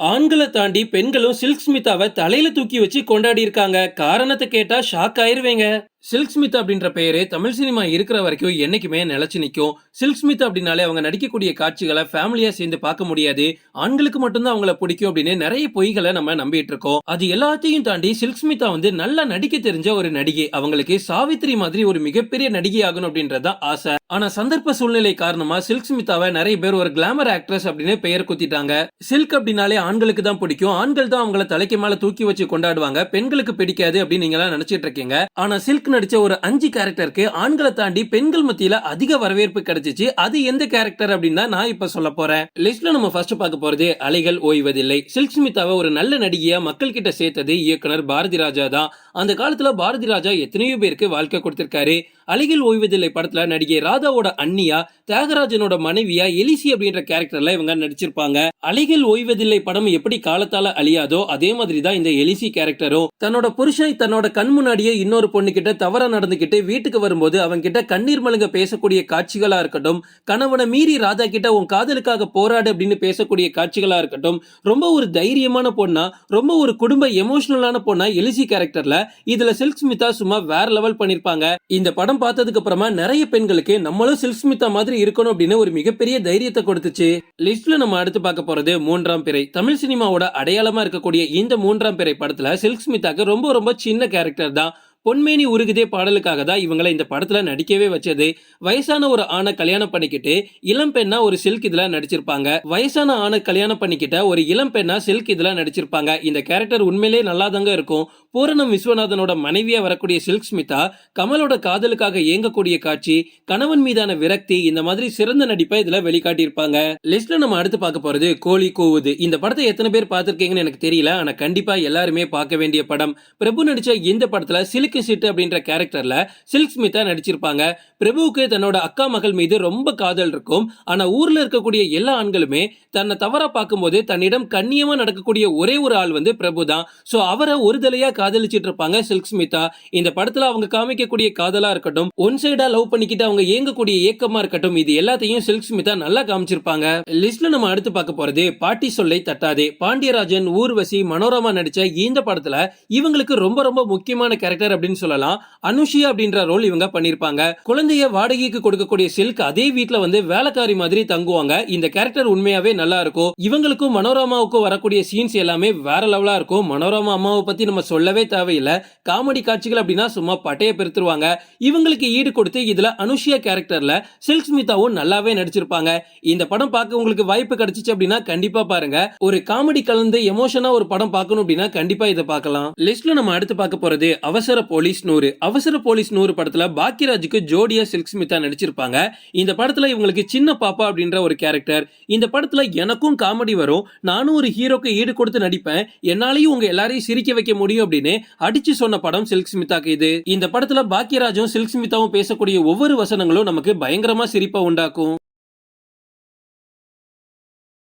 ஆண்களை தாண்டி பெண்களும் சில்க் ஸ்மிதாவை தலையில தூக்கி வச்சு கொண்டாடி இருக்காங்க. காரணத்தை கேட்டா ஷாக் ஆயிருவேங்க. சில்க் ஸ்மித் அப்படின்ற பெயரே தமிழ் சினிமா இருக்கிற வரைக்கும் என்னைக்குமே நிலச்சி நிற்கும் சில்க் ஸ்மித் அப்படின்னாலே அவங்க நடிக்கக்கூடிய காட்சிகளை ஃபேமிலியா சேர்ந்து பார்க்க முடியாது. ஆண்களுக்கு மட்டும்தான் அவங்கள பிடிக்கும் அப்படின்னு நிறைய பொய்களை நம்ம நம்பிட்டு இருக்கோம். அது எல்லாத்தையும் தாண்டி சில்க் ஸ்மிதா வந்து நல்லா நடிக்க தெரிஞ்ச ஒரு நடிகை. அவங்களுக்கு சாவித்ரி மாதிரி ஒரு மிகப்பெரிய நடிகை ஆகணும் அப்படின்றதான் ஆசை. ஆனா சந்தர்ப்ப சூழ்நிலை காரணமா சில்க் ஸ்மிதாவை நிறைய பேர் ஒரு கிளாமர் ஆக்ட்ரஸ் அப்படின்னு பெயர் குத்திட்டாங்க. சில்க் அப்படின்னாலே ஆண்களுக்கு தான் பிடிக்கும். ஆண்கள் தான் அவங்கள தலைக்கு மேல தூக்கி வச்சு கொண்டாடுவாங்க. பெண்களுக்கு பிடிக்காது அப்படின்னு நீங்க நினைச்சிட்டு இருக்கீங்க. ஆனா சில்க் நடிச்ச ஒரு அஞ்சு கேரக்டருக்கு ஆண்களை தாண்டி பெண்கள் மத்தியில அதிக வரவேற்பு கிடைச்சிச்சு. அது எந்த கேரக்டர் அப்படின்னு தான் நான் இப்ப சொல்ல போறேன். லிஸ்ட்ல நம்ம ஃபர்ஸ்ட் பார்க்க போறது அலைகள் ஓய்வதில்லை. சில்க் ஸ்மிதாவை ஒரு நல்ல நடிகையா மக்கள் கிட்ட சேர்த்தது இயக்குனர் பாரதி ராஜா தான். அந்த காலத்துல பாரதி ராஜா எத்தனையோ பேருக்கு வாழ்க்கை கொடுத்திருக்காரு. அழகில் ஓய்வதில்லை படத்துல நடிகை ராதாவோட அண்ணியா தியாகராஜனோட மனைவியா எலிசி அப்படின்ற கேரக்டர்ல இவங்க நடிச்சிருப்பாங்க. அழகில் ஓய்வதில்லை படம் எப்படி காலத்தால அழியாதோ அதே மாதிரி தான் இந்த எலிசி கேரக்டரும் தன்னோட புருஷன் தன்னோட கண் முன்னாடியே இன்னொரு பொண்ணு கிட்ட தவறா நடந்துகிட்டு வீட்டுக்கு வரும்போது அவங்க கிட்ட கண்ணீர் மலுங்க பேசக்கூடிய காட்சிகளா இருக்கட்டும் கணவனை மீறி ராதா கிட்ட உன் காதலுக்காக போராடு அப்படின்னு பேசக்கூடிய காட்சிகளா இருக்கட்டும் ரொம்ப ஒரு தைரியமான பொண்ணா ரொம்ப ஒரு குடும்ப எமோஷனலான பொண்ணா எலிசி கேரக்டர்ல இதுல சில்க் ஸ்மிதா சும்மா வேற லெவல் பண்ணிருப்பாங்க. இந்த படம் பார்த்ததுக்கு அப்புறமா நிறைய பெண்களுக்கு நம்மளும் சில்க் ஸ்மிதா மாதிரி இருக்கணும் அப்படின்னு ஒரு மிகப்பெரிய தைரியத்தை கொடுத்துச்சு. லிஸ்ட்ல நம்ம அடுத்து பார்க்க போறது மூன்றாம் பிறை. தமிழ் சினிமாவோட அடையாளமா இருக்கக்கூடிய இந்த மூன்றாம் பிறை படத்துல சில்க் ஸ்மிதாக்கு ரொம்ப ரொம்ப சின்ன கேரக்டர் தான். பொன்மேனி உருகுதே பாடலுக்காக தான் இவங்களை இந்த படத்தில் நடிக்கவே வச்சது. வயசான ஒரு ஆணை கல்யாணம் பண்ணிக்கிட்டு இளம் பெண்ணா ஒரு சில்க் இதில் நடிச்சிருப்பாங்க. வயசான ஆணை கல்யாணம் பண்ணிக்கிட்ட ஒரு இளம் பெண்ணா சில்க் இதில் நடிச்சிருப்பாங்க. இந்த கேரக்டர் உண்மையிலே நல்லாதாங்க இருக்கும். பூரணம் விஸ்வநாதனோட மனைவியா வரக்கூடிய சில்க் ஸ்மிதா கமலோட காதலுக்காக இயங்கக்கூடிய காட்சி கணவன் மீதான விரக்தி இந்த மாதிரி சிறந்த நடிப்பை இதில் வெளிக்காட்டியிருப்பாங்க. லிஸ்ட்ல நம்ம அடுத்து பார்க்க போறது கோழி கூவுது. இந்த படத்தை எத்தனை பேர் பார்த்திருக்கீங்கன்னு எனக்கு தெரியல. ஆனா கண்டிப்பாக எல்லாருமே பார்க்க வேண்டிய படம். பிரபு நடிச்ச இந்த படத்துல சிலுக்கு சிட்டு அப்படின்ற கேரக்டர்ல சில்க் ஸ்மிதா நடிச்சிருப்பாங்க. பிரபுவுக்கு தன்னோட அக்கா மகள் மீது ரொம்ப காதல் இருக்கும். ஆனா ஊர்ல இருக்கக்கூடிய எல்லா ஆண்களுமே தன்னை தவறா பார்க்கும்போது தன்னிடம் கண்ணியமா நடக்கக்கூடிய ஒரே ஒரு ஆள் வந்து பிரபு தான். ஸோ அவரை ஒரு தலையா காதலிச்சிட்டு இருப்பாங்க சில்க் ஸ்மிதா இந்த படத்துல அவங்க காமிக்கக்கூடிய காதலா இருக்கட்டும் ஒன் சைடா லவ் பண்ணிக்கிட்டு அவங்க இயங்கக்கூடிய ஏக்கமா இருக்கட்டும் இது எல்லாத்தையும் சில்க் ஸ்மிதா நல்லா காமிச்சிருப்பாங்க. லிஸ்ட்ல நம்ம அடுத்து பார்க்க போறது பாட்டி சொல்லை தட்டாதே. பாண்டியராஜன் ஊர்வசி மனோரமா நடிச்ச இந்த படத்துல இவங்களுக்கு ரொம்ப ரொம்ப முக்கியமான கேரக்டர் அப்படின்னு சொல்லலாம். அனுஷியா அப்படின்ற ரோல் இவங்க பண்ணிருப்பாங்க. குழந்தைய வாடகைக்கு கொடுக்கக்கூடிய சில்க் அதே வீட்டுல வந்து வேலைக்காரி மாதிரி தங்குவாங்க. இந்த கேரக்டர் உண்மையாவே நல்லா இருக்கும். இவங்களுக்கும் மனோரமாவுக்கும் வரக்கூடிய சீன்ஸ் எல்லாமே வேற லெவலா இருக்கும். மனோரமா அம்மாவை பத்தி நம்ம சொல்லவே தேவையில்லை. காமெடி காட்சிகள் அப்படின்னா சும்மா பட்டைய பெருத்துருவாங்க. இவங்களுக்கு ஈடு கொடுத்து இதுல அனுஷியா கேரக்டர்ல சில்க் ஸ்மிதாவும் நல்லாவே நடிச்சிருப்பாங்க. இந்த படம் பார்க்க உங்களுக்கு வாய்ப்பு கிடைச்சிச்சு அப்படின்னா கண்டிப்பா பாருங்க. ஒரு காமெடி கலந்து எமோஷனா ஒரு படம் பார்க்கணும் அப்படின்னா கண்டிப்பா இதை பார்க்கலாம். லிஸ்ட்ல நம்ம அடுத்து பார்க்க போறது அவசர போலீஸ் நூறு. அவசர போலீஸ் நூறு படத்துல பாக்கியராஜுக்கு ஜோடியா சில்க் ஸ்மிதா நடிச்சிருப்பாங்க. இந்த படத்துல இவங்களுக்கு சின்ன பாப்பா அப்படின்ற ஒரு கேரக்டர் இந்த படத்துல எனக்கும் காமெடி வரும். நானும் ஒரு ஹீரோக்கு ஈடு கொடுத்து நடிப்பேன். என்னாலையும் உங்க எல்லாரையும் சிரிக்க வைக்க முடியும் அப்படின்னு அடிச்சு சொன்ன படம் சில்க் ஸ்மிதாக்கு இது. இந்த படத்துல பாக்கியராஜும் சில்க் ஸ்மிதாவும் பேசக்கூடிய ஒவ்வொரு வசனங்களும் நமக்கு பயங்கரமா சிரிப்பா உண்டாக்கும்.